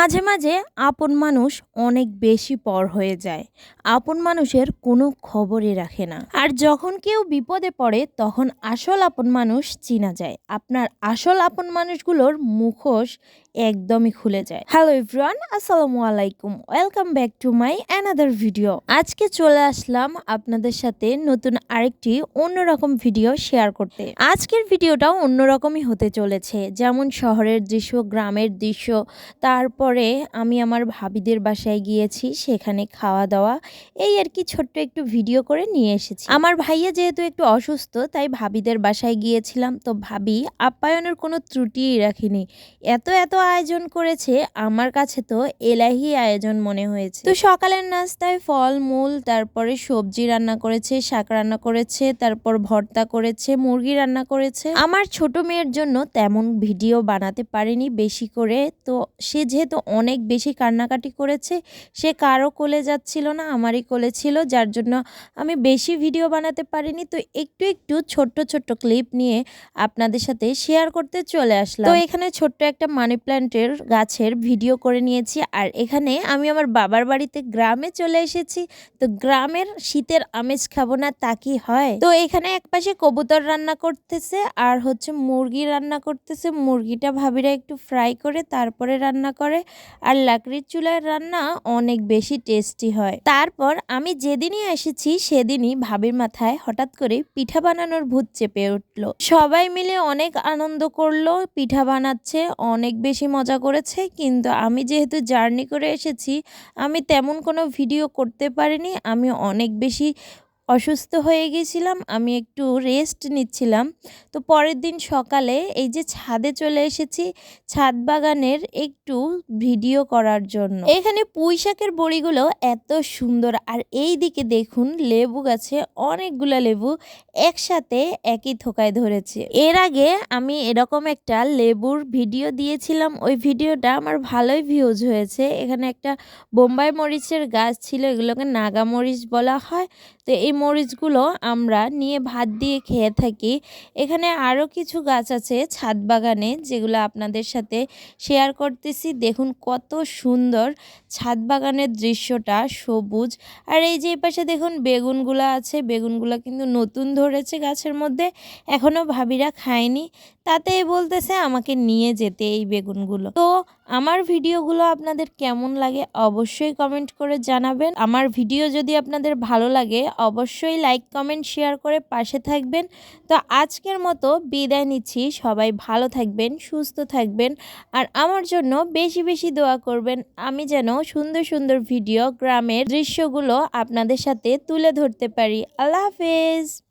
মাঝে মাঝে আপন মানুষ অনেক বেশি পর হয়ে যায়। আপন মানুষের কোনো খবরই রাখে না। আর যখন কেউ বিপদে পড়ে, তখন আসল আপন মানুষ চিনা যায়। আপনার আসল আপন মানুষগুলোর মুখোশ একদমই খুলে যায়। হ্যালো ইভরান আসসালামু আলাইকুম। Welcome back to my another video আজকে চলে আসলাম আপনাদের সাথে নতুন আরেকটি অন্যরকম ভিডিও শেয়ার করতে। আজকের ভিডিওটাও অন্যরকমই হতে চলেছে। যেমন শহরের দৃশ্য, গ্রামের দৃশ্য, তারপরে আমি আমার ভাবিদের বাসায় গিয়েছি, সেখানে খাওয়া দাওয়া এই আর কি ছোট্ট একটু ভিডিও করে নিয়ে এসেছি। আমার ভাইয়া যেহেতু একটু অসুস্থ, তাই ভাবিদের বাসায় গিয়েছিলাম। তো ভাবি আপ্যায়নের কোনো ত্রুটিই রাখিনি। এত এত আয়োজন করেছে, আমার কাছে তো এলাহি আয়োজন মনে হয়েছে। তো সকালের নাস্তায় ফল, মূল, তারপরে সবজি রান্না করেছে, শাক রান্না করেছে, তারপর ভর্তা করেছে, মুরগি রান্না করেছে। আমার ছোট মেয়ের জন্য তেমন ভিডিও বানাতে পারিনি বেশি করে। তো সে যেহেতু অনেক বেশি কান্নাকাটি করেছে, সে কারও কোলে যাচ্ছিল না, আমারই কোলে ছিল, যার জন্য আমি বেশি ভিডিও বানাতে পারিনি। তো একটু একটু ছোট্ট ছোট্ট ক্লিপ নিয়ে আপনাদের সাথে শেয়ার করতে চলে আসলাম। তো এখানে ছোট্ট একটা মানি প্ল্যান্টের গাছের ভিডিও করে নিয়েছি। আর এখানে আমি আমার বাবার বাড়িতে গ্রামে চলে এসেছি। তো গ্রামের শীতের আমেজ খাব না, তা কি হয়? তো এখানে এক পাশে কবুতর রান্না করতেছে, আর হচ্ছে মুরগি রান্না করতেছে। মুরগিটা ভাবিরা একটু ফ্রাই করে, তারপরে রান্না করে। আর লাকড়ির চুলার রান্না অনেক বেশি টেস্টি হয়। তারপর আমি যেদিনই এসেছি, সেদিনই ভাবির মাথায় হঠাৎ করে পিঠা বানানোর ভূত চেপে উঠল। সবাই মিলে অনেক আনন্দ করল, পিঠা বানাচ্ছে, অনেক বেশি মজা করেছে, কিন্তু আমি যেহেতু জার্নি করে এসেছি, আমি তেমন কোনো ভিডিও করতে পারিনি, আমি অনেক বেশি অসুস্থ হয়ে গেছিলাম, আমি একটু রেস্ট নিচ্ছিলাম। তো পরের দিন সকালে এই যে ছাদে চলে এসেছি, ছাদ বাগানের একটু ভিডিও করার জন্য। এখানে পুঁই শাকের বড়িগুলো এত সুন্দর, আর এই দিকে দেখুন লেবু গাছে অনেকগুলো লেবু একসাথে একই থোকায় ধরেছে। এর আগে আমি এরকম একটা লেবুর ভিডিও দিয়েছিলাম, ওই ভিডিওটা আমার ভালোই ভিউজ হয়েছে। এখানে একটা বোম্বাই মরিচের গাছ ছিল, এগুলোকে নাগা মরিচ বলা হয়। তো এই মরিচগুলো আমরা নিয়ে ভাত দিয়ে খেয়ে থাকি। এখানে আরও কিছু গাছ আছে ছাদ বাগানে, যেগুলো আপনাদের সাথে শেয়ার করতেছি। দেখুন কত সুন্দর ছাদ বাগানের দৃশ্যটা, সবুজ। আর এই যে পাশে দেখুন বেগুনগুলো আছে, বেগুনগুলো কিন্তু নতুন ধরেছে গাছের মধ্যে এখনও ভাবিরা খায়নি। তাতে বলতেছে আমাকে নিয়ে যেতে এই বেগুনগুলো। তো আমার ভিডিওগুলো আপনাদের কেমন লাগে অবশ্যই কমেন্ট করে জানাবেন। আমার ভিডিও যদি আপনাদের ভালো লাগে অবশ্যই লাইক কমেন্ট শেয়ার করে পাশে থাকবেন। তো আজকের মতো বিদায় নিচ্ছি। সবাই ভালো থাকবেন, সুস্থ থাকবেন আর আমার জন্য বেশি বেশি দোয়া করবেন। আমি যেন সুন্দর সুন্দর ভিডিও গ্রামের দৃশ্যগুলো আপনাদের সাথে তুলে ধরতে পারি। আল্লাহ হাফেজ।